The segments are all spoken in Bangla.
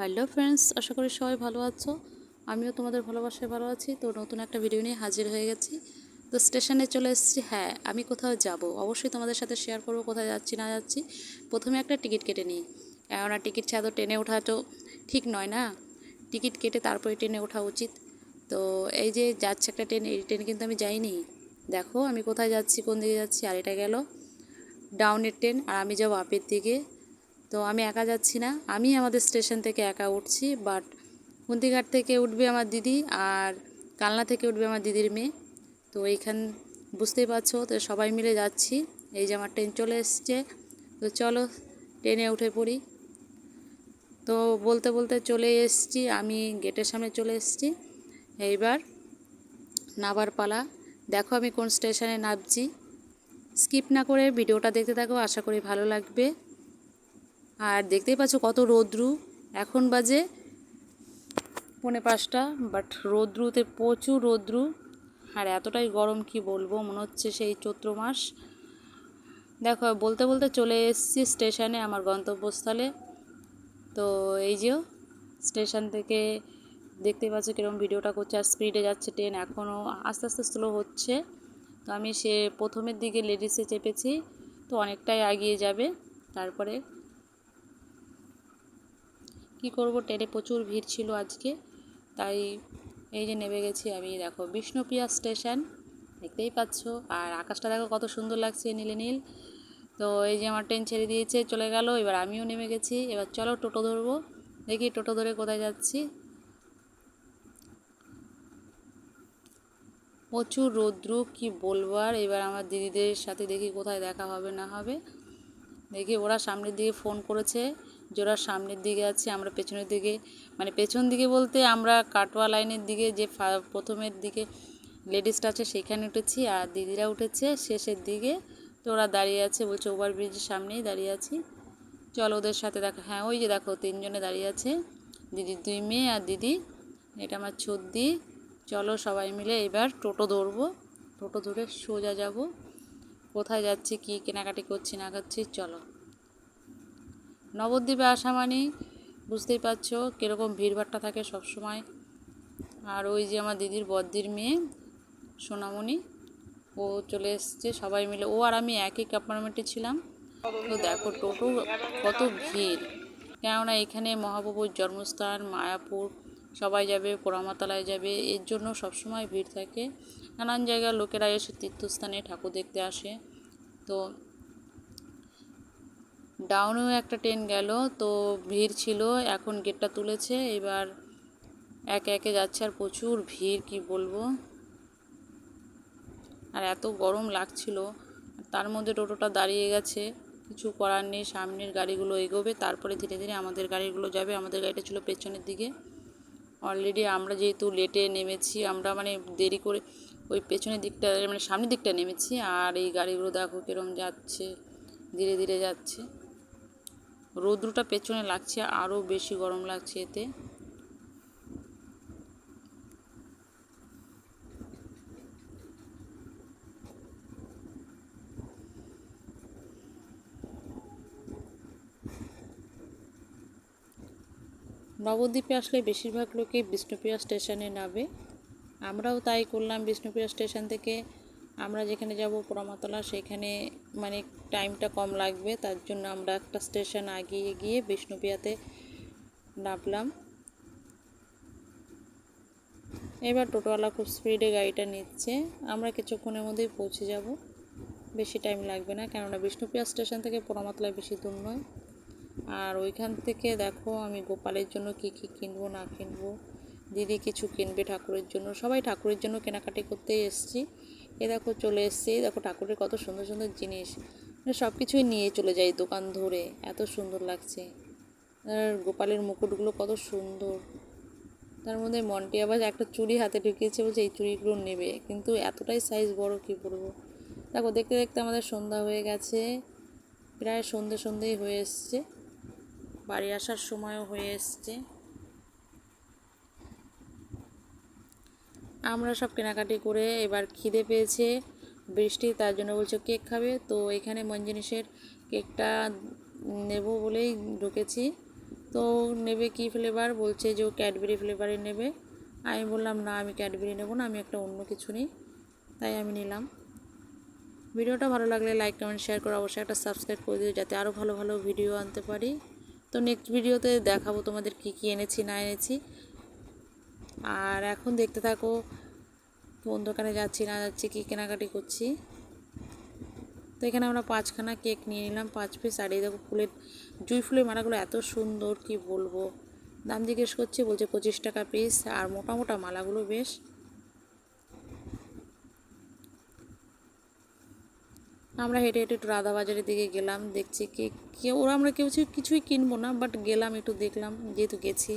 হ্যালো ফ্রেন্ডস, আশা করি সবাই ভালো আছো। আমিও তোমাদের ভালোবাসায় ভালো আছি। তো নতুন একটা ভিডিও নিয়ে হাজির হয়ে গেছি। তো স্টেশনে চলে এসেছি। হ্যাঁ আমি কোথাও যাব। অবশ্যই তোমাদের সাথে শেয়ার করব কোথায় যাচ্ছি, না যাচ্ছি। প্রথমে একটা টিকিট কেটে নিই। কেননা টিকিট ছাড়া ট্রেনে ওঠা তো ঠিক নয় না? টিকিট কেটে তারপরে ট্রেনে ওঠা উচিত। তো এই যে যাচ্ছে একটা ট্রেন এই ট্রেনে কিন্তু আমি যাইনি। দেখো আমি কোথায় যাচ্ছি, কোন দিকে যাচ্ছি, আর এটা গেল ডাউনের ট্রেন আর আমি যাব আপের দিকে। তো আমি একা যাচ্ছি না। আমি আমাদের স্টেশন থেকে একা উঠছি বাট কুন্তিঘাট থেকে উঠবে আমার দিদি আর কালনা থেকে উঠবে আমার দিদির মেয়ে। তো এইখান, বুঝতেই পারছ, তো সবাই মিলে যাচ্ছি। এই যে আমার ট্রেন চলে এসছে। তো চলো, ট্রেনে উঠে পড়ি। তো বলতে বলতে চলে এসছি, আমি গেটের সামনে চলে এসছি। এইবার নাবার পালা। দেখো আমি কোন স্টেশনে নামছি। স্কিপ না করে ভিডিওটা দেখতে থাকো, আশা করি ভালো লাগবে। আর দেখতেই পাচ্ছ কত রৌদ্রু। এখন বাজে পৌনে পাঁচটা বাট রৌদ্রুতে প্রচুর রৌদ্রু। আর এতটাই গরম কি বলব, মনে হচ্ছে সেই চৈত্র মাস। দেখো, বলতে বলতে চলে এসেছি স্টেশনে আমার গন্তব্যস্থলে। তো এই যে স্টেশন থেকে দেখতেই পাচ্ছ কীরকম ভিডিওটা করছে, আর স্পিডে যাচ্ছে ট্রেন এখনও আস্তে আস্তে স্লো হচ্ছে। তো আমি সে প্রথমের দিকে লেডিসে চেপেছি, তো অনেকটাই এগিয়ে যাবে। তারপরে কি করব? ট্রেনে প্রচুর ভিড় ছিল আজকে। তাই এই যে নেমে গেছি আমি, দেখো, বিষ্ণুপ্রিয়া স্টেশন, দেখতেই পাচ্ছ। আর আকাশটা দেখো কত সুন্দর লাগছে, নীলে নীল। তো এই যে আমার ট্রেন ছেড়ে দিয়েছে, চলে গেল। এবার আমিও নেমে গেছি। এবার চলো টোটো ধরবো। দেখি টোটো ধরে কোথায় যাচ্ছি। প্রচুর রৌদ্র, কি বলবার এবার আমার দিদিদের সাথে দেখি কোথায় দেখা হবে, না হবে। দেখি ওরা সামনের দিকে ফোন করেছে। ওরা সামনের দিকে আছে, আমরা পেছনের দিকে মানে পেছন দিকে বলতে আমরা কাটোয়া লাইনের দিকে যে প্রথমের দিকে লেডিসটা আছে সেখানে উঠেছি আর দিদিরা উঠেছে শেষের দিকে। তো ওরা দাঁড়িয়ে আছে, বলছে ওভার ব্রিজের সামনেই দাঁড়িয়ে আছি। চলো ওদের সাথে দেখো হ্যাঁ ওই যে দেখো তিনজনে দাঁড়িয়ে আছে দিদির দুই মেয়ে আর দিদি, এটা আমার ছদ্দি। চলো সবাই মিলে এবার টোটো ধরবো, টোটো ধরে সোজা যাব, কোথায় যাচ্ছি, কি কেনাকাটি করছি না করছি, চলো। নবদ্বীপে আসা মানে বুঝতেই পারছ কীরকম ভিড়ভাট্টা থাকে সব সময়। আর ওই যে আমার দিদির বদ্দির মেয়ে, সোনামণি, ও চলে এসছে সবাই মিলে। ও আর আমি একই অ্যাপার্টমেন্টে ছিলাম। তো দেখো টোটো কত ভিড়। কেননা এখানে মহাপ্রভুর জন্মস্থান, মায়াপুর, সবাই যাবে, পোড়ামাতালায় যাবে, এর জন্য সবসময় ভিড় থাকে। নানান জায়গার লোকেরা এসে তীর্থস্থানে ঠাকুর দেখতে আসে। তো ডাউনেও একটা ট্রেন গেল, তো ভিড় ছিল, এখন গেটটা তুলেছে, এবার একে একে যাচ্ছে আর প্রচুর ভিড়, কি বলব? আর এত গরম লাগছিল, তার মধ্যে টোটোটা দাঁড়িয়ে গেছে, কিছু করার নেই, সামনের গাড়িগুলো এগোবে, তারপরে ধীরে ধীরে আমাদের গাড়িগুলো যাবে, আমাদের গাড়িটা ছিল পেছনের দিকে। অলরেডি আমরা যেহেতু লেটে নেমেছি, আমরা মানে দেরি করে ওই পেছনের দিকটা মানে সামনের দিকটা নেমেছি, আর এই গাড়িগুলো দেখো কীরকম যাচ্ছে, ধীরে ধীরে যাচ্ছে। রৌদ্রটা পেছনে লাগছে আরও বেশি গরম লাগছে এতে। নবদ্বীপে আসলে বেশিরভাগ লোকে বিষ্ণুপ্রিয়া স্টেশনে নামে। আমরাও তাই করলাম বিষ্ণুপ্রিয়া স্টেশন থেকে আমরা যেখানে যাব পোড়ামাতলা, সেখানে মানে টাইমটা কম লাগবে, তার জন্য আমরা একটা স্টেশন আগিয়ে গিয়ে বিষ্ণুপ্রিয়াতে নামলাম। এবার টোটোওয়ালা খুব স্পিডে গাড়িটা নিচ্ছে। আমরা কিছুক্ষণের মধ্যেই পৌঁছে যাব। বেশি টাইম লাগবে না, কেননা বিষ্ণুপ্রিয়া স্টেশন থেকে পোড়ামাতলায় বেশি দূর নয়। আর ওইখান থেকে দেখো আমি গোপালের জন্য কি কি কিনবো, না কিনবো, দিদি কিছু কিনবে ঠাকুরের জন্য। সবাই ঠাকুরের জন্য কেনাকাটি করতেই এসছি। এ দেখো চলে এসছি দেখো ঠাকুরের কত সুন্দর সুন্দর জিনিস। মানে সব কিছুই নিয়ে চলে যাই দোকান ধরে, এত সুন্দর লাগছে। আর গোপালের মুকুটগুলো কত সুন্দর। তার মধ্যে মনটি আবার একটা চুড়ি হাতে ঢুকিয়েছে, বলছে এই চুড়িগুলো নেবে। কিন্তু এতটাই সাইজ বড়, কি বলব? দেখো, দেখতে দেখতে আমাদের সন্ধ্যা হয়ে গেছে। প্রায় সন্ধে সন্ধেই হয়ে এসছে। বাড়ি আসার সময়ও হয়ে এসছে। আমরা সব কেনাকাটি করে এবার খিদে পেয়েছে, বৃষ্টি, তার জন্য বলছে কেক খাবে। তো এখানে মঞ্জিনিসের কেকটা নেব বলেই ঢুকেছি। তো নেবে কি ফ্লেভার বলছে যে ও ক্যাডবেরি ফ্লেভারে নেবে। আমি বললাম, না, আমি ক্যাডবেরি নেব না, আমি একটা অন্য কিছু নিই। তাই আমি নিলাম। ভিডিওটা ভালো লাগলে লাইক কমেন্ট শেয়ার করে অবশ্যই একটা সাবস্ক্রাইব করে দিও, যাতে আরও ভালো ভালো ভিডিও আনতে পারি। তো নেক্সট ভিডিওতে দেখাবো তোমাদের কি কি এনেছি, না এনেছি। আর এখন দেখতে থাকো, কোন দোকানে যাচ্ছি, না যাচ্ছি, কী কেনাকাটি করছি। তো এখানে আমরা পাঁচখানা কেক নিয়ে নিলাম, পাঁচ পিস আর এই দেখো ফুলের, জুই ফুলের মালাগুলো এত সুন্দর, কি বলব। দাম জিজ্ঞেস করছি, বলছে পঁচিশ টাকা পিস আর মোটা মোটা মালাগুলো বেশ। আমরা হেঁটে হেঁটে একটু রাধা বাজারের দিকে গেলাম, দেখছি কে কেউ, ওরা আমরা কেউ কিছুই কিনবো না বাট গেলাম, একটু দেখলাম, যেহেতু গেছি।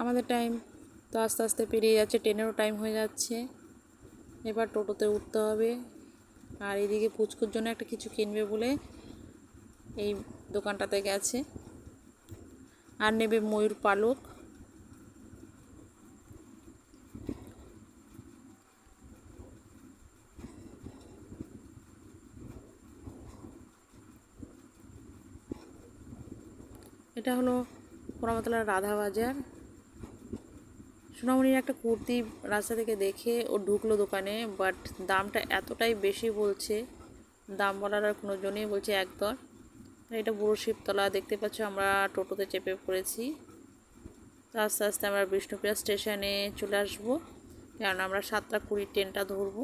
আমাদের টাইম তো আস্তে আস্তে পেরিয়ে যাচ্ছে ট্রেনেরও টাইম হয়ে যাচ্ছে। এবার টোটোতে উঠতে হবে। আর এদিকে পুচকুর জন্য একটা কিছু কিনবে বলে এই দোকানটাতে গেছে। আর নেবে ময়ূর পালক। এটা হলো পোড়ামতলার রাধা বাজার সোনামণির একটা কুর্তি রাস্তা থেকে দেখে ও ঢুকলো দোকানে বাট দামটা এতটাই বেশি বলছে, দাম বলার আর কোনো জন্যই বলছে একদর এটা বুড়ো শিবতলা, দেখতে পাচ্ছ আমরা টোটোতে চেপে পড়েছি। আস্তে আস্তে আমরা বিষ্ণুপ্রিয়া স্টেশনে চলে আসব, কারণ আমরা সাতটা কুড়ি ট্রেনটা ধরবো।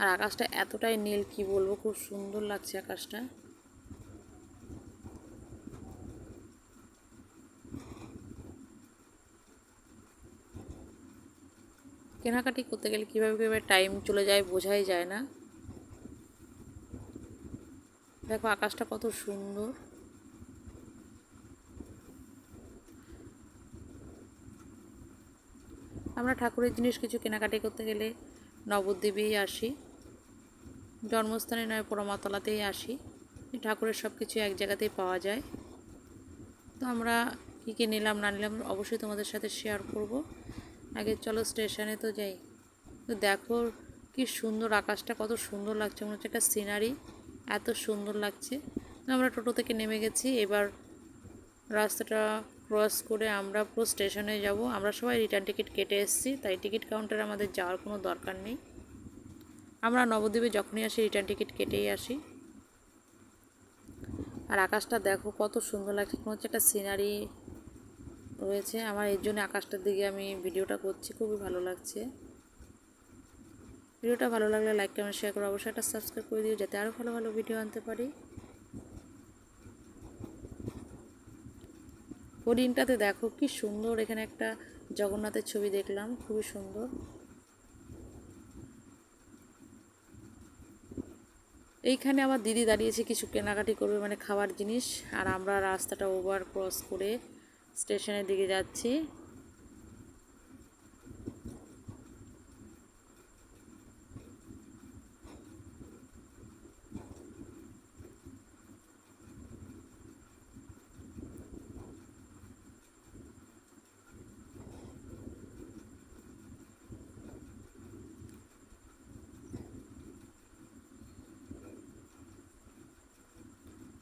আর আকাশটা এতটাই নীল, কি বলব, খুব সুন্দর লাগছে আকাশটা। কেনাকাটি করতে গেলে কীভাবে কীভাবে টাইম চলে যায় বোঝাই যায় না। দেখো আকাশটা কত সুন্দর। আমরা ঠাকুরের জিনিস কিছু কেনাকাটি করতে গেলে নবদ্বীপেই আসি। জন্মস্থানে নয় পোড়ামাতলাতেই আসি। ঠাকুরের সব কিছু এক জায়গাতেই পাওয়া যায়। তো আমরা কী কী নিলাম, না নিলাম, অবশ্যই তোমাদের সাথে শেয়ার করব। আগে চলো স্টেশনে তো যাই। তো দেখো কি সুন্দর আকাশটা, কত সুন্দর লাগছে। মনে হচ্ছে একটা সিনারি, এত সুন্দর লাগছে। আমরা টোটো থেকে নেমে গেছি। এবার রাস্তাটা ক্রস করে আমরা পুরো স্টেশনে যাব। আমরা সবাই রিটার্ন টিকিট কেটে এসেছি, তাই টিকিট কাউন্টারে আমাদের যাওয়ার কোনো দরকার নেই। আমরা নবদ্বীপে যখনই আসি রিটার্ন টিকিট কেটেই আসি। আর আকাশটা দেখো কত সুন্দর লাগছে। কোনো হচ্ছে একটা সিনারি রয়েছে। আমার এর জন্য আকাশটার দিকে আমি ভিডিওটা করছি, খুবই ভালো লাগছে। ভিডিওটা ভালো লাগলে লাইক কমেন্ট শেয়ার করে অবশ্যই একটা সাবস্ক্রাইব করে দিও যাতে আরও ভালো ভালো ভিডিও আনতে পারি। হরিণটাতে দেখো কি সুন্দর, এখানে একটা জগন্নাথের ছবি দেখলাম, খুবই সুন্দর। এইখানে আমার দিদি দাঁড়িয়েছে, কিছু কেনাকাটি করবে মানে খাবার জিনিস। আর আমরা রাস্তাটা ওভার ক্রস করে স্টেশনের দিকে যাচ্ছি।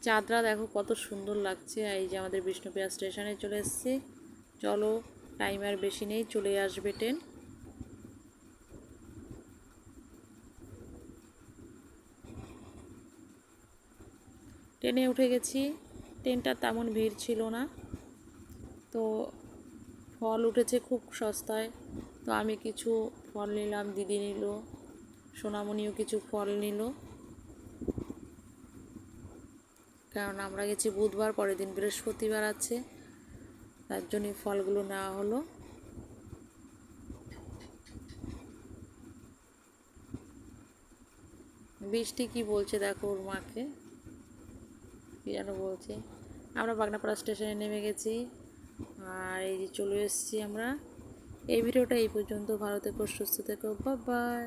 চাঁদরা দেখো কত সুন্দর লাগছে এই যে আমাদের বিষ্ণুপ্রিয়া স্টেশনে চলে এসেছি। চলো টাইম আর বেশি নেই, চলে আসবে ট্রেন ট্রেনে উঠে গেছি ট্রেনটা তেমন ভিড় ছিল না। তো ফল উঠেছে খুব সস্তায়, তো আমি কিছু ফল নিলাম, দিদি নিল, সোনামণিও কিছু ফল নিল। কারণ আমরা গেছি বুধবার, পরের দিন বৃহস্পতিবার আছে। তার জন্য ফলগুলো নেওয়া হলো। বৃষ্টি কি বলছে দেখো ওর মাকে। কি যেন বলছে। আমরা বাগনাপাড়া স্টেশনে নেমে গেছি। আর এই যে চলে এসেছি আমরা। এই ভিডিওটা এই পর্যন্ত। ভালো থেকো, সুস্থ থেকো। বাই